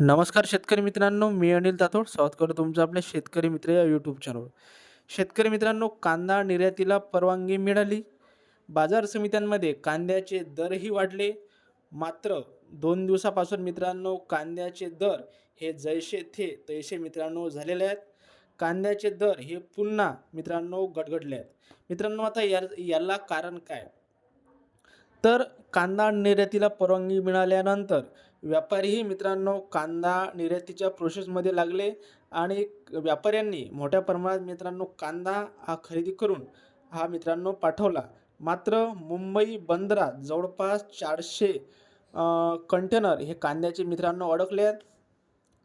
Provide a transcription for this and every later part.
नमस्कार शेतकरी मित्रांनो मी अनिल तातोड. स्वागत करतो तुमचं आपल्या शेतकरी मित्र या यूट्यूब चॅनलवर शेतकरी मित्रांनो कांदा निर्यातीला परवानगी मिळाली. बाजार समित्यांमध्ये कांद्याचे दरही वाढले. मात्र दोन दिवसापासून मित्रांनो कांद्याचे दर हे जैसे थे तैसे मित्रांनो झालेले आहेत. कांद्याचे दर हे पुन्हा मित्रांनो गडगडले आहेत. मित्रांनो आता या याला कारण काय? तर कांदा निर्यातीला परवानगी मिळाल्यानंतर व्यापारीही मित्रांनो कांदा निर्यातीच्या प्रोसेसमध्ये लागले आणि व्यापाऱ्यांनी मोठ्या प्रमाणात मित्रांनो कांदा हा खरेदी करून हा मित्रांनो पाठवला. मात्र मुंबई बंदरात जवळपास चारशे कंटेनर हे कांद्याचे मित्रांनो अडकले आहेत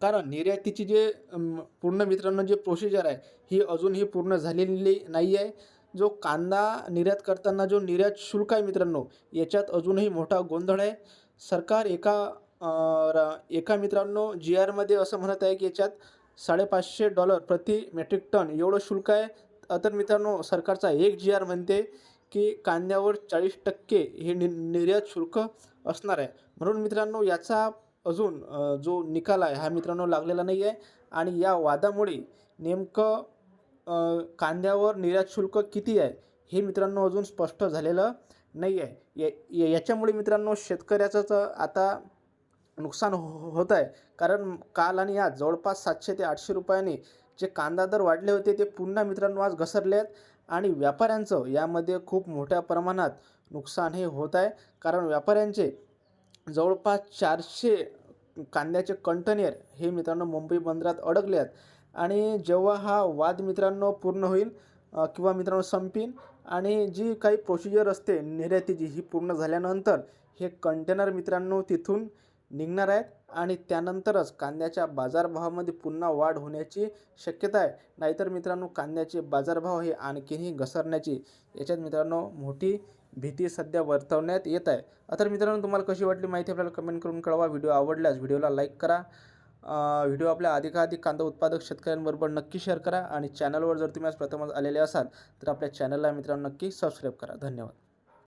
कारण निर्यातीची जे पूर्ण मित्रांनो जे प्रोसिजर आहे ही अजूनही पूर्ण झालेली नाही आहे जो कांदा निर्यात करताना जो निर्यात शुल्क आहे मित्रांनो याच्यात अजूनही मोठा गोंधळ आहे. सरकार एका एका मित्रांनो जी आरमध्ये असं म्हणत आहे की याच्यात साडेपाचशे डॉलर प्रति मेट्रिक टन एवढं शुल्क आहे. तर मित्रांनो सरकारचा एक जी आर म्हणते की कांद्यावर चाळीस टक्के हे नि निर्यात शुल्क असणार आहे. म्हणून मित्रांनो याचा अजून जो निकाल आहे हा मित्रांनो लागलेला नाही आहे. आणि या वादामुळे नेमकं कांद्यावर निर्यात शुल्क किती आहे हे मित्रांनो अजून स्पष्ट झालेलं नाही आहे. या या- याच्यामुळे मित्रांनो शेतकऱ्याचं तर आता नुकसान हो-, हो होत आहे. कारण काल आणि आज जवळपास सातशे ते आठशे रुपयांनी जे कांदा दर वाढले होते ते पुन्हा मित्रांनो आज घसरले आहेत आणि व्यापाऱ्यांचं यामध्ये खूप मोठ्या प्रमाणात नुकसान हे होत आहे. कारण व्यापाऱ्यांचे जवळपास चारशे कांद्याचे कंटेनर हे मित्रांनो मुंबई बंदरात अडकले आहेत आणि जेव्हा हा वाद मित्रांनो पूर्ण होईल किंवा मित्रांनो संपीन आणि जी काही प्रोसिजर असते निर्यातीची ही पूर्ण झाल्यानंतर हे कंटेनर मित्रांनो तिथून निघणार आहेत आणि त्यानंतरच कांद्याच्या बाजारभावामध्ये पुन्हा वाढ होण्याची शक्यता आहे. नाहीतर मित्रांनो कांद्याचे बाजारभाव हे आणखीनही घसरण्याची याच्यात मित्रांनो मोठी भीती सध्या वर्तवण्यात येत आहे. तर मित्रांनो तुम्हाला कशी वाटली माहिती आपल्याला कमेंट करून कळवा. व्हिडिओ आवडल्यास व्हिडिओला लाईक करा. व्हिडिओ आपल्या अधिकाधिक कांदा उत्पादक शेतकऱ्यांबरोबर नक्की शेअर करा आणि चॅनलवर जर तुम्ही आज प्रथमच आलेले असाल तर आपल्या चॅनलला मित्रांनो नक्की सबस्क्राईब करा. धन्यवाद.